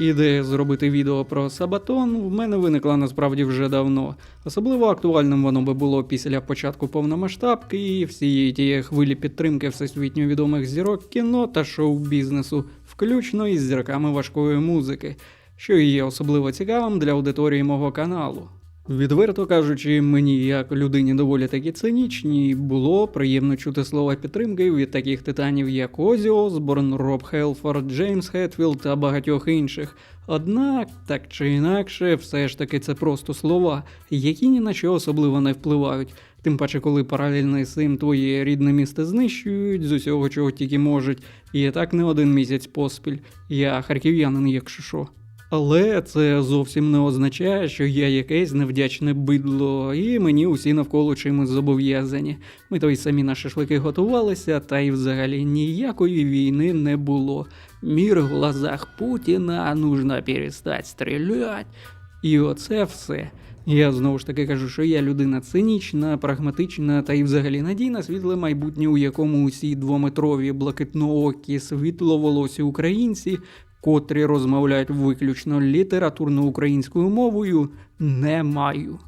Ідея зробити відео про Сабатон в мене виникла насправді вже давно. Особливо актуальним воно би було після початку повномасштабки і всієї тієї хвилі підтримки всесвітньо відомих зірок кіно та шоу-бізнесу, включно із зірками важкої музики, що і є особливо цікавим для аудиторії мого каналу. Відверто кажучи, мені, як людині доволі таки цинічній, було приємно чути слова підтримки від таких титанів, як Озі Осборн, Роб Хелфорд, Джеймс Хетфілд та багатьох інших. Однак, так чи інакше, все ж таки це просто слова, які ні на що особливо не впливають. Тим паче, коли паралельно з цим твоє рідне місто знищують з усього, чого тільки можуть, і так не один місяць поспіль. Я харків'янин, якщо що. Але це зовсім не означає, що я якесь невдячне бидло, і мені усі навколо чимось зобов'язані. Ми то й самі на шашлики готувалися, та й взагалі ніякої війни не було. Мір в глазах Путіна, нужно перестать стрілять. І оце все. Я знову ж таки кажу, що я людина цинічна, прагматична та й взагалі надійна світле майбутнє, у якому усі двометрові блакитноокі світловолосі українці, котрі розмовляють виключно літературно-українською мовою, не маю.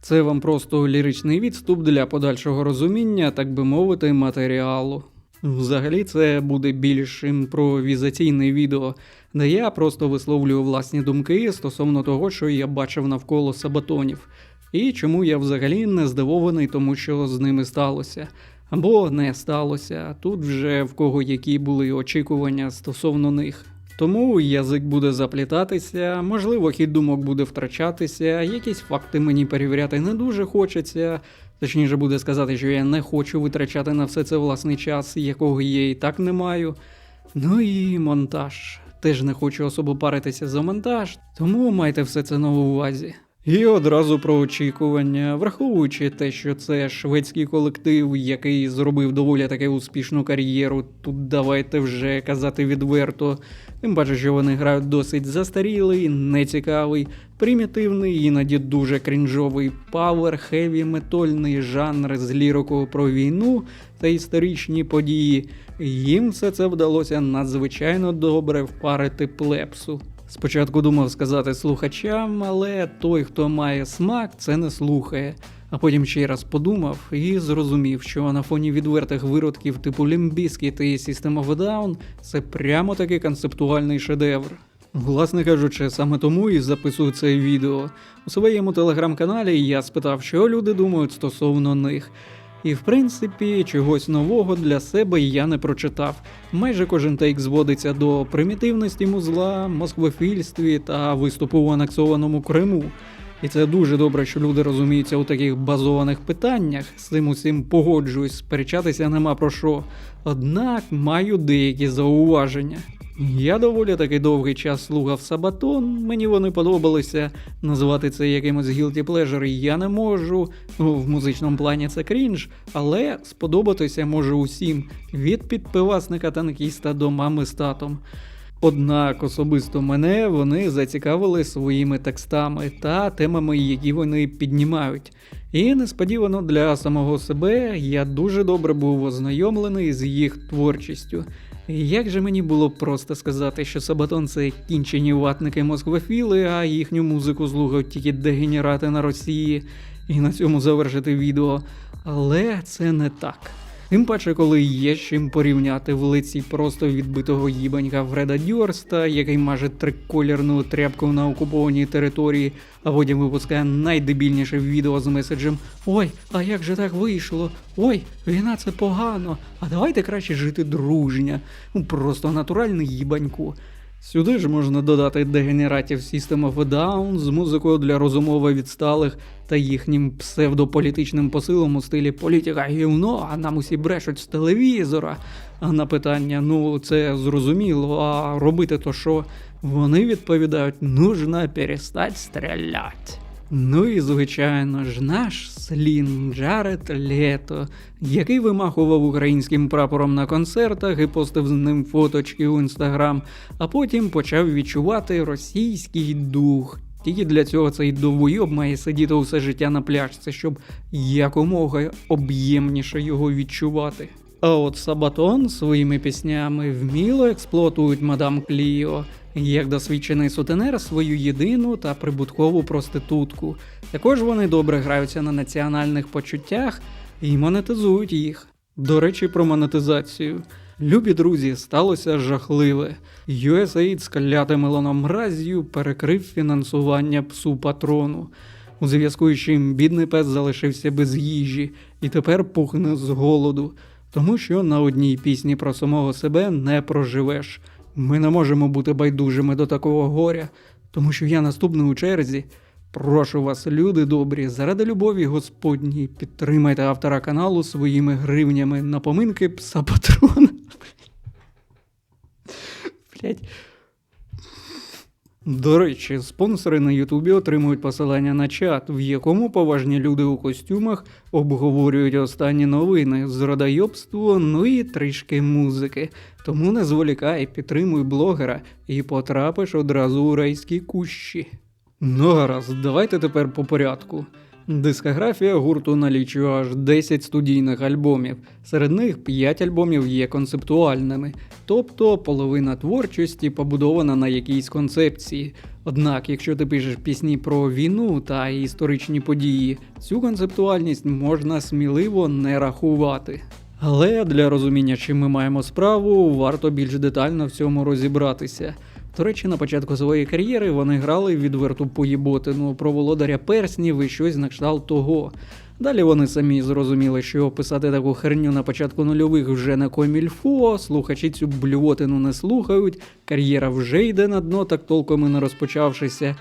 Це вам просто ліричний відступ для подальшого розуміння, так би мовити, матеріалу. Взагалі, це буде більш імпровізаційне відео, де я просто висловлюю власні думки стосовно того, що я бачив навколо сабатонів, і чому я взагалі не здивований тому, що з ними сталося. Або не сталося, тут вже в кого які були очікування стосовно них. Тому язик буде заплітатися, можливо, хід думок буде втрачатися, якісь факти мені перевіряти не дуже хочеться. Точніше буде сказати, що я не хочу витрачати на все це власний час, якого я і так не маю. Ну і монтаж. Теж не хочу особо паритися за монтаж, тому майте все це на увазі. І одразу про очікування, враховуючи те, що це шведський колектив, який зробив доволі таки успішну кар'єру, тут давайте вже казати відверто. Тим паче, що вони грають досить застарілий, нецікавий, примітивний, іноді дуже крінжовий павер, хеві метольний жанр з лірикою про війну та історичні події. Їм все це вдалося надзвичайно добре впарити плепсу. Спочатку думав сказати слухачам, але той, хто має смак, це не слухає. А потім ще раз подумав і зрозумів, що на фоні відвертих виродків типу Лімбіски та System of a Down це прямо таки концептуальний шедевр. Власне кажучи, саме тому і записую це відео. У своєму телеграм-каналі я спитав, що люди думають стосовно них. І в принципі, чогось нового для себе я не прочитав. Майже кожен тейк зводиться до примітивності музла, москвофільстві та виступу в анексованому Криму. І це дуже добре, що люди розуміються у таких базованих питаннях. З цим усім погоджуюсь, сперечатися нема про що. Однак маю деякі зауваження. Я доволі таки довгий час слухав Сабатон, мені вони подобалися. Назвати це якимось guilty pleasure я не можу. Ну, в музичному плані це крінж, але сподобатися може усім від підпивасника танкіста до мами з татом. Однак особисто мене вони зацікавили своїми текстами та темами, які вони піднімають. І несподівано для самого себе я дуже добре був ознайомлений з їх творчістю. Як же мені було просто сказати, що Сабатон це кінчені ватники москвофіли, а їхню музику слухають тільки дегенерати на Росії, і на цьому завершити відео. Але це не так. Тим паче, коли є чим порівняти в лиці просто відбитого їбанька Фреда Дюрста, який маже триколірну тряпку на окупованій території, а потім випускає найдебільніше відео з меседжем Ой, а як же так вийшло? Ой, війна це погано, а давайте краще жити дружня. Ну, Просто натуральний їбанько. Сюди ж можна додати дегенератів System of a Down з музикою для розумово відсталих та їхнім псевдополітичним посилом у стилі політика гівно, а нам усі брешуть з телевізора. А на питання, ну це зрозуміло, а робити то що? Вони відповідають, нужно перестать стріляти. Ну і звичайно ж, наш слін Джаред Лето, який вимахував українським прапором на концертах і постив з ним фоточки у інстаграм, а потім почав відчувати російський дух. Тільки для цього цей довойоб має сидіти усе життя на пляжці, щоб якомога об'ємніше його відчувати. А от Сабатон своїми піснями вміло експлуатують мадам Кліо. Як досвідчений сутенер свою єдину та прибуткову проститутку. Також вони добре граються на національних почуттях і монетизують їх. До речі, про монетизацію. Любі друзі, сталося жахливе. USAID з клятим Мразію перекрив фінансування псу патрону. У зв'язку з чим бідний пес залишився без їжі і тепер пухне з голоду, тому що на одній пісні про самого себе не проживеш. Ми не можемо бути байдужими до такого горя, тому що я наступний у черзі. Прошу вас, люди добрі, заради любові Господній, підтримайте автора каналу своїми гривнями на поминки пса патрона. Блять. До речі, спонсори на Ютубі отримують посилання на чат, в якому поважні люди у костюмах обговорюють останні новини, зрадайобство, ну і трішки музики. Тому не зволікай, підтримуй блогера і потрапиш одразу у райські кущі. Ну гаразд, давайте тепер по порядку. Дискографія гурту налічує аж 10 студійних альбомів. Серед них 5 альбомів є концептуальними, тобто половина творчості побудована на якійсь концепції. Однак, якщо ти пишеш пісні про війну та історичні події, цю концептуальність можна сміливо не рахувати. Але для розуміння, чим ми маємо справу, варто більш детально в цьому розібратися. До речі, на початку своєї кар'єри вони грали відверту поїботину про володаря перснів і щось на кшталт того. Далі вони самі зрозуміли, що писати таку херню на початку нульових вже не комільфо, слухачі цю блювотину не слухають, кар'єра вже йде на дно, так толком і не розпочавшися.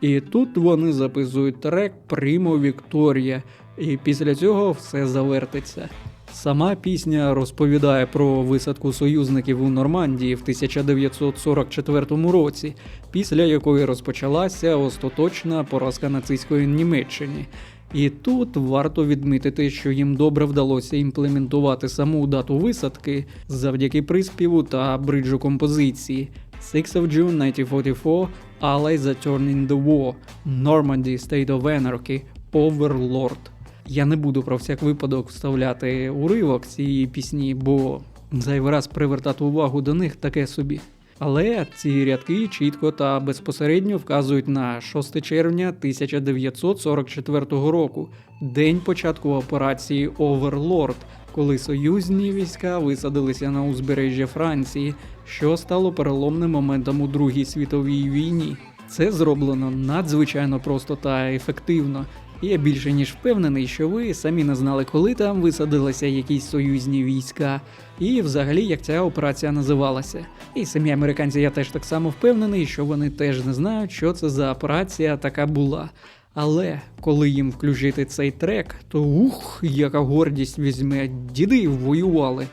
І тут вони записують трек Примо Вікторія, і після цього все завертиться. Сама пісня розповідає про висадку союзників у Нормандії в 1944 році, після якої розпочалася остаточна поразка нацистської Німеччини. І тут варто відмітити, що їм добре вдалося імплементувати саму дату висадки завдяки приспіву та бриджу композиції. 6 of June 1944, Allies are turning the war, Normandy State of Anarchy, Overlord. Я не буду про всяк випадок вставляти уривок цієї пісні, бо зайвий раз привертати увагу до них таке собі. Але ці рядки чітко та безпосередньо вказують на 6 червня 1944 року, день початку операції Оверлорд, коли союзні війська висадилися на узбережжя Франції, що стало переломним моментом у Другій світовій війні. Це зроблено надзвичайно просто та ефективно. Я більше ніж впевнений, що ви самі не знали, коли там висадилися якісь союзні війська, і взагалі як ця операція називалася. І самі американці я теж так само впевнений, що вони теж не знають, що це за операція така була. Але коли їм включити цей трек, то ух, яка гордість візьме, діди воювали.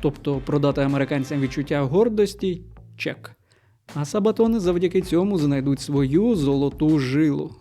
Тобто продати американцям відчуття гордості чек. А сабатони завдяки цьому знайдуть свою золоту жилу.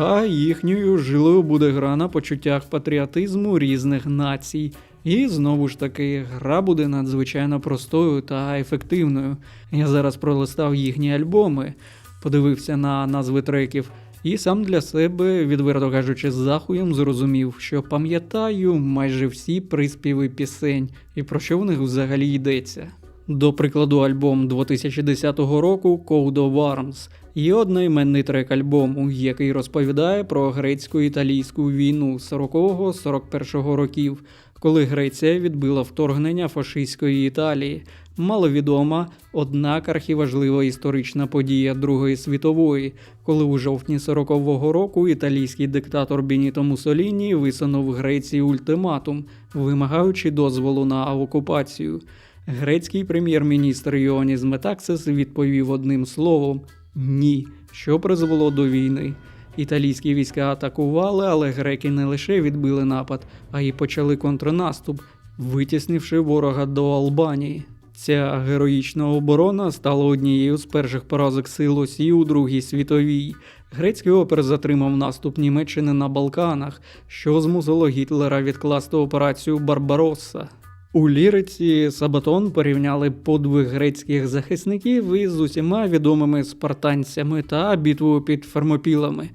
А їхньою жилою буде гра на почуттях патріотизму різних націй. І знову ж таки, гра буде надзвичайно простою та ефективною. Я зараз пролистав їхні альбоми, подивився на назви треків, і сам для себе, відверто кажучи, захуєм зрозумів, що пам'ятаю майже всі приспіви пісень і про що в них взагалі йдеться. До прикладу, альбом 2010 року Code of Arms є одноіменний трек альбому, який розповідає про грецько-італійську війну 40-41 років, коли Греція відбила вторгнення фашистської Італії. Маловідома, однак архіважлива історична подія Другої світової, коли у жовтні 40-го року італійський диктатор Беніто Муссоліні висунув Греції ультиматум, вимагаючи дозволу на окупацію. Грецький прем'єр-міністр Йоаніс Метаксис відповів одним словом ні, що призвело до війни. Італійські війська атакували, але греки не лише відбили напад, а й почали контрнаступ, витіснивши ворога до Албанії. Ця героїчна оборона стала однією з перших поразок сил Осі у Другій світовій. Грецький опер затримав наступ Німеччини на Балканах, що змусило Гітлера відкласти операцію Барбаросса. У ліриці Сабатон порівняли подвиг грецьких захисників із усіма відомими спартанцями та битвою під Фермопілами.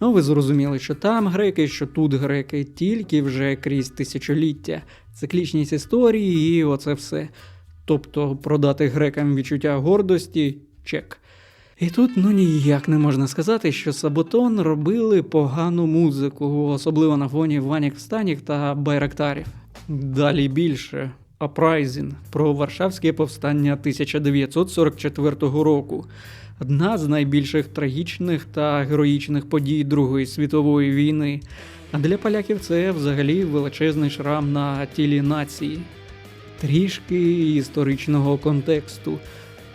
Ну, ви зрозуміли, що там греки, що тут греки, тільки вже крізь тисячоліття, циклічність історії і оце все. Тобто продати грекам відчуття гордості чек. І тут ну ніяк не можна сказати, що Саботон робили погану музику, особливо на фоні Ванік Встанік та Байрактарів. Далі більше. Апрайзін про Варшавське повстання 1944 року. Одна з найбільших трагічних та героїчних подій Другої світової війни. А для поляків це взагалі величезний шрам на тілі нації. Трішки історичного контексту.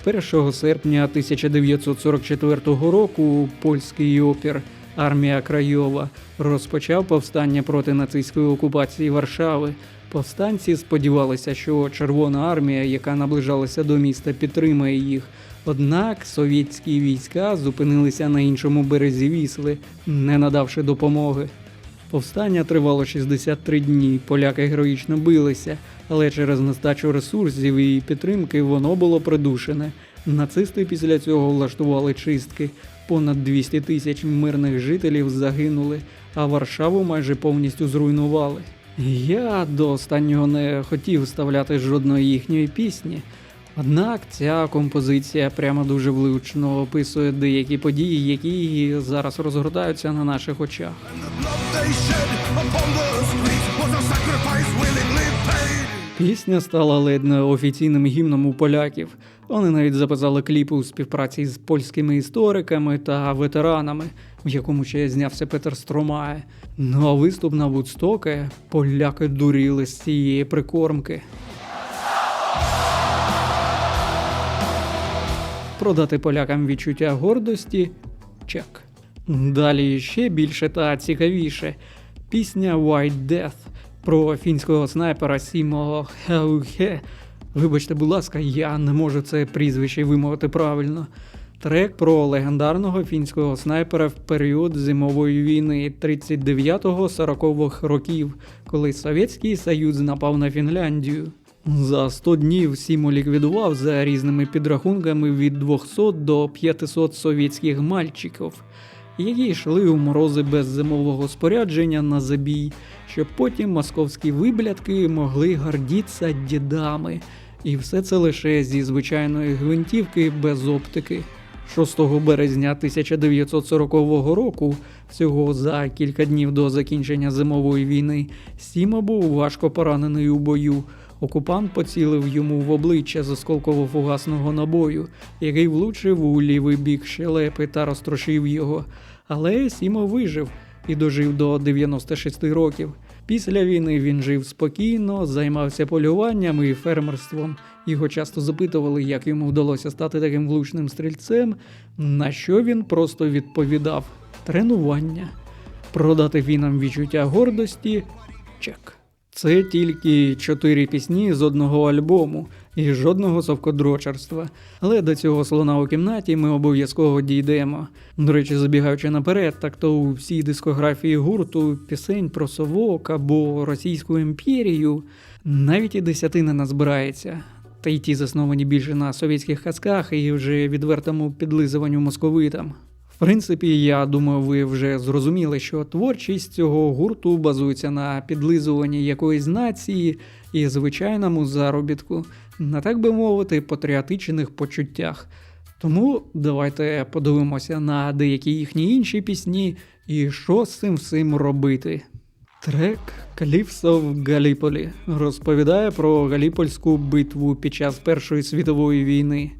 1 серпня 1944 року польський опір Армія Крайова розпочав повстання проти нацистської окупації Варшави. Повстанці сподівалися, що Червона армія, яка наближалася до міста, підтримає їх. Однак совєтські війська зупинилися на іншому березі Вісли, не надавши допомоги. Повстання тривало 63 дні. Поляки героїчно билися, але через нестачу ресурсів і підтримки воно було придушене. Нацисти після цього влаштували чистки. Понад 200 тисяч мирних жителів загинули, а Варшаву майже повністю зруйнували. Я до останнього не хотів вставляти жодної їхньої пісні. Однак ця композиція прямо дуже влучно описує деякі події, які зараз розгортаються на наших очах. Пісня стала ледь не офіційним гімном у поляків. Вони навіть записали кліп у співпраці з польськими істориками та ветеранами, в якому ще знявся Петер Стромає. Ну а виступ на Вудстоке поляки дуріли з цієї прикормки. Продати полякам відчуття гордості чек. Далі ще більше та цікавіше. Пісня White Death про фінського снайпера Сімо Хеухе. Вибачте, будь ласка, я не можу це прізвище вимовити правильно. Трек про легендарного фінського снайпера в період зимової війни 39-40-х років, коли Совєтський Союз напав на Фінляндію. За 100 днів Сімо ліквідував за різними підрахунками від 200 до 500 совєтських мальчиків, які йшли у морози без зимового спорядження на забій, щоб потім московські виблядки могли гордітися дідами. І все це лише зі звичайної гвинтівки без оптики. 6 березня 1940 року, всього за кілька днів до закінчення зимової війни, Сіма був важко поранений у бою. Окупант поцілив йому в обличчя з осколково-фугасного набою, який влучив у лівий бік щелепи та розтрошив його. Але Сімо вижив і дожив до 96 років. Після війни він жив спокійно, займався полюванням і фермерством. Його часто запитували, як йому вдалося стати таким влучним стрільцем, на що він просто відповідав: тренування. Продати фінам відчуття гордості чек. Це тільки чотири пісні з одного альбому і жодного совкодрочерства. Але до цього слона у кімнаті ми обов'язково дійдемо. До речі, забігаючи наперед, так то у всій дискографії гурту пісень про совок або Російську імперію навіть і десятина назбирається. Та й ті засновані більше на совєтських казках і вже відвертому підлизуванню московитам. В принципі, я думаю, ви вже зрозуміли, що творчість цього гурту базується на підлизуванні якоїсь нації і звичайному заробітку, на так би мовити, патріотичних почуттях. Тому давайте подивимося на деякі їхні інші пісні і що з цим всім робити. Трек Каліпсо в Галіполі розповідає про Галіпольську битву під час Першої світової війни.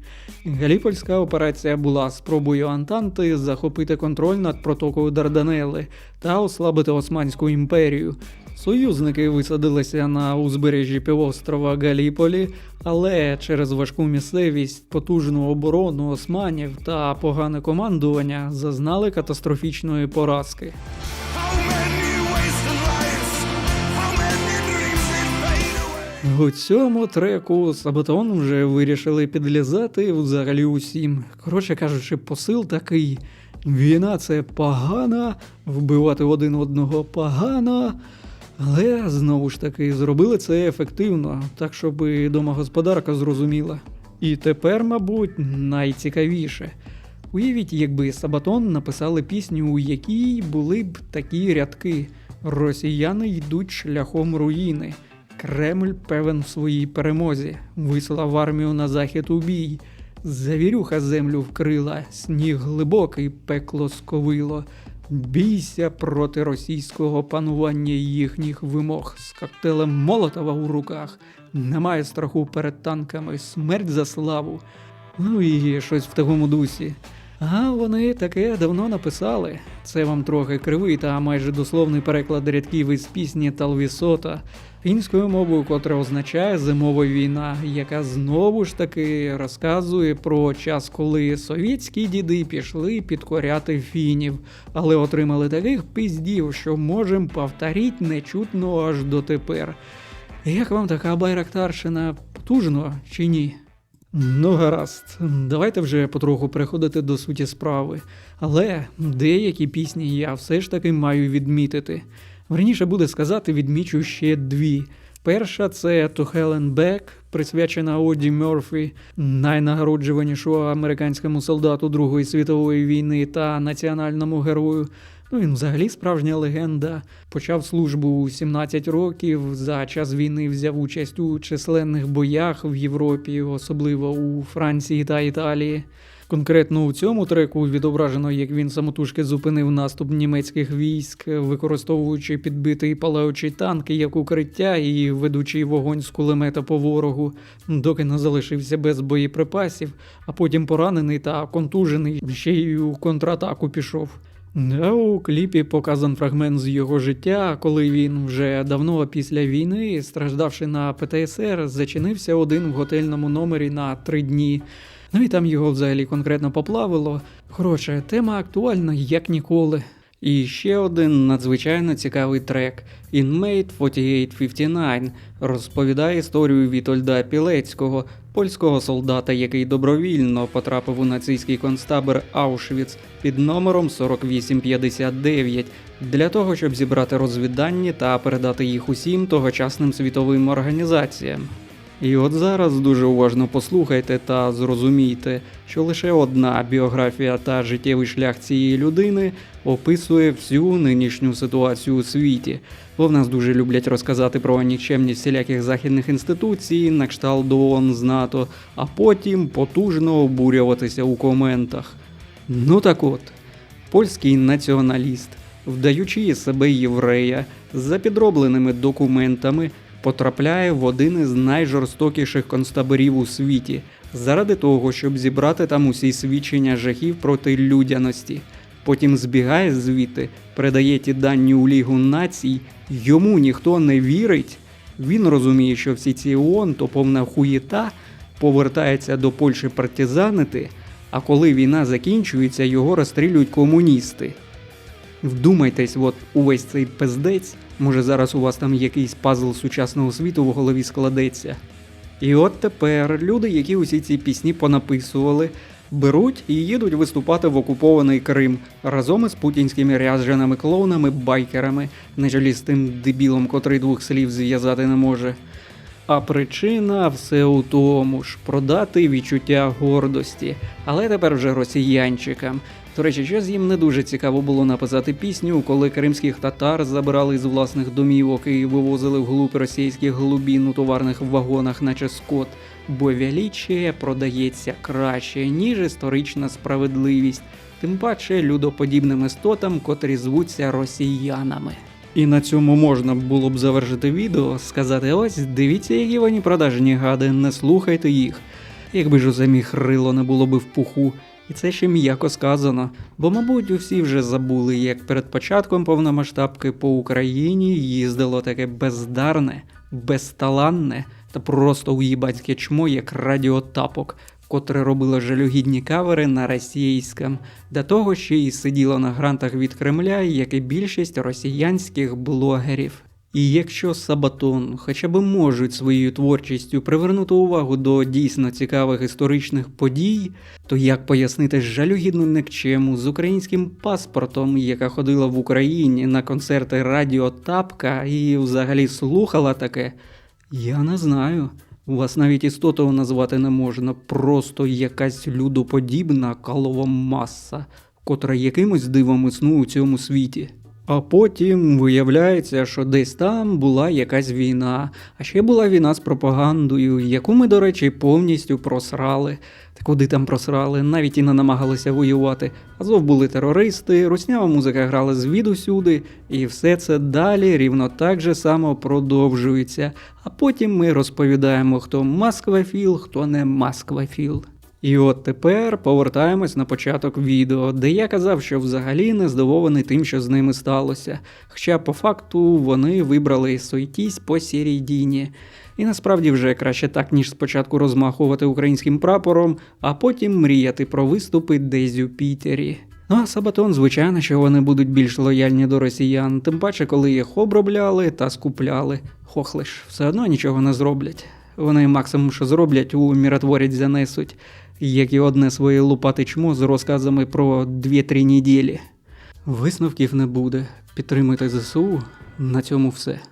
Галіпольська операція була спробою Антанти захопити контроль над протокою Дарданелли та ослабити Османську імперію. Союзники висадилися на узбережжі півострова Галіполі, але через важку місцевість, потужну оборону османів та погане командування зазнали катастрофічної поразки. У цьому треку Сабатон вже вирішили підлізати взагалі усім. Коротше кажучи, посил такий: війна це погано, вбивати один одного погано. Але знову ж таки зробили це ефективно, так щоб домогосподарка зрозуміла. І тепер, мабуть, найцікавіше. Уявіть, якби Сабатон написали пісню, у якій були б такі рядки: Росіяни йдуть шляхом руїни. Кремль певен в своїй перемозі, вислав армію на захід у бій. Завірюха землю вкрила, сніг глибокий пекло сковило. Бійся проти російського панування їхніх вимог з коктейлем Молотова у руках. Немає страху перед танками, смерть за славу. Ну і щось в такому дусі. А вони таке давно написали. Це вам трохи кривий та майже дословний переклад рядків із пісні Талвісота фінською мовою, котра означає зимова війна, яка знову ж таки розказує про час, коли совєтські діди пішли підкоряти фінів, але отримали таких пиздів, що можем повторіть нечутно аж дотепер. Як вам така байрактарщина потужно чи ні? Ну, гаразд, давайте вже потроху переходити до суті справи. Але деякі пісні я все ж таки маю відмітити. Верніше буде сказати, відмічу ще дві. Перша це To Hell and Back, присвячена Оді Мерфі, найнагороджуванішого американському солдату Другої світової війни та національному герою. Ну, він взагалі справжня легенда. Почав службу у 17 років. За час війни взяв участь у численних боях в Європі, особливо у Франції та Італії. Конкретно у цьому треку відображено, як він самотужки зупинив наступ німецьких військ, використовуючи підбитий палаючий танк як укриття і ведучи вогонь з кулемета по ворогу, доки не залишився без боєприпасів, а потім поранений та контужений ще й у контратаку пішов. А у кліпі показан фрагмент з його життя, коли він вже давно після війни, страждавши на ПТСР, зачинився один в готельному номері на три дні. Ну і там його взагалі конкретно поплавило. Коротше, тема актуальна як ніколи. І ще один надзвичайно цікавий трек Inmate 4859 розповідає історію Вітольда Пілецького, польського солдата, який добровільно потрапив у нацистський концтабір Аушвіц під номером 4859 для того, щоб зібрати розвіддані та передати їх усім тогочасним світовим організаціям. І от зараз дуже уважно послухайте та зрозумійте, що лише одна біографія та життєвий шлях цієї людини описує всю нинішню ситуацію у світі, бо в нас дуже люблять розказати про нікчемність всіляких західних інституцій, на кшталт ООН з НАТО, а потім потужно обурюватися у коментах. Ну так от, польський націоналіст, вдаючи себе єврея за підробленими документами, потрапляє в один із найжорстокіших концтаборів у світі заради того, щоб зібрати там усі свідчення жахів проти людяності. Потім збігає звідти, передає ті дані у Лігу націй, йому ніхто не вірить. Він розуміє, що всі ці ООН то повна хуєта, повертається до Польщі партизанити, а коли війна закінчується, його розстрілюють комуністи. Вдумайтесь, от увесь цей пиздець, може зараз у вас там якийсь пазл сучасного світу в голові складеться. І от тепер люди, які усі ці пісні понаписували, беруть і їдуть виступати в окупований Крим разом із путінськими ряженими клоунами, байкерами, на чолі з тим дебілом, котрий двох слів зв'язати не може. А причина все у тому ж продати відчуття гордості, але тепер вже росіянчикам. До речі, щось їм не дуже цікаво було написати пісню, коли кримських татар забирали з власних домівок і вивозили вглуб російських глубін у товарних вагонах, наче скот, бо величие продається краще, ніж історична справедливість, тим паче людоподібним істотам, котрі звуться росіянами. І на цьому можна було б завершити відео, сказати: ось дивіться, які вони продажні гади, не слухайте їх. Якби ж у самих рило не було би в пуху. І це ще м'яко сказано, бо, мабуть, усі вже забули, як перед початком повномасштабки по Україні їздило таке бездарне, безталанне та просто уїбацьке чмо, як радіотапок, котре робило жалюгідні кавери на російському, до того ще й сиділо на грантах від Кремля, як і більшість росіянських блогерів. І якщо Сабатон хоча б можуть своєю творчістю привернути увагу до дійсно цікавих історичних подій, то як пояснити жалюгідну некчему з українським паспортом, яка ходила в Україні на концерти Радіо Тапка і взагалі слухала таке? Я не знаю. Вас навіть істотою назвати не можна, просто якась людоподібна калова маса, котра якимось дивом існує у цьому світі. А потім виявляється, що десь там була якась війна, а ще була війна з пропагандою, яку ми, до речі, повністю просрали. Та куди там просрали, навіть і не намагалися воювати. Азов були терористи, руснява музика грала звідусюди, і все це далі рівно так же само продовжується. А потім ми розповідаємо, хто Москвафіл, хто не Москвафіл. І от тепер повертаємось на початок відео, де я казав, що взагалі не здивований тим, що з ними сталося. Хоча по факту вони вибрали сойтісь по Сірійдіні. І насправді вже краще так, ніж спочатку розмахувати українським прапором, а потім мріяти про виступи десь у Пітері. Ну а Сабатон, звичайно, що вони будуть більш лояльні до росіян, тим паче, коли їх обробляли та скупляли. Хохлиш, все одно нічого не зроблять. Вони максимум, що зроблять, у міротворець занесуть, як і одне своє лупати чмо з розказами про 2-3 неділі. Висновків не буде. Підтримуйте ЗСУ. На цьому все.